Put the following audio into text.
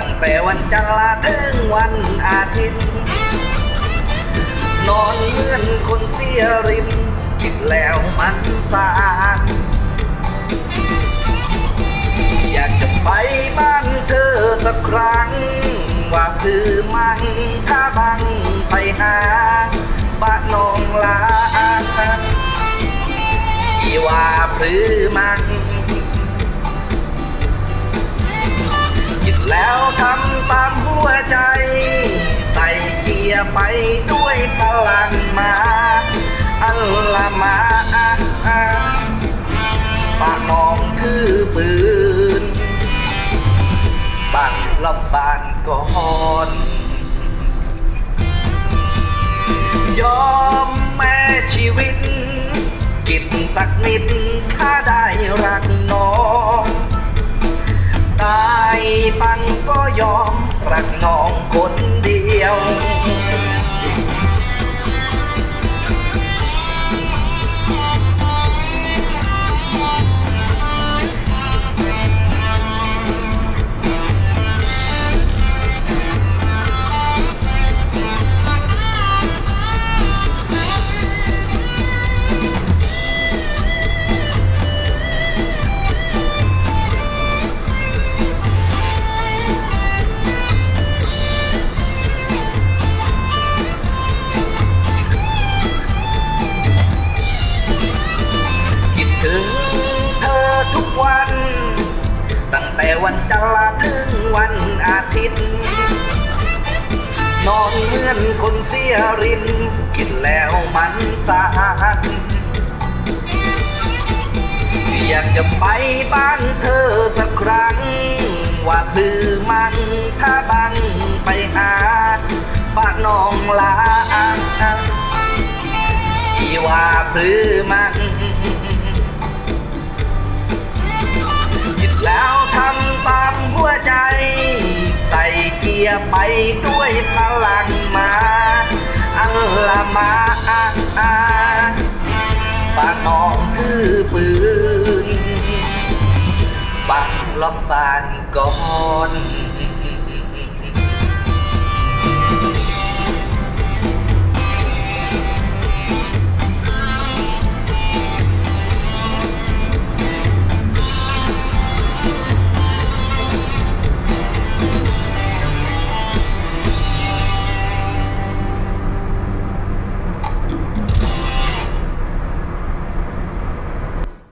ั้งแต่วันจันทร์ละถึงวันอาทิตย์ นอนเหมือนคนเสียริมกิดแล้วมันสานอยากจะไปบ้านเธอสักครั้งว่าคือ ยไปด้วยพลังมาอัลละมาปากมองคือปืนบังลำบานก่อนยอมแม่ชีวิต กินสักนิด วันจันทร์ถึงวันอาทิตย์ นอนเหมือนคนเสียริน กินแล้วมันสาดอยากจะไปบ้านเธอสักครั้ง ว่าคือมันถ้าบังไปหาบ้านน้องลาอีว่าพรือมัน ใส่เกียร์ไปด้วยพลังมาอัลละมาปากน้องคือปืน บังลบบานก่อน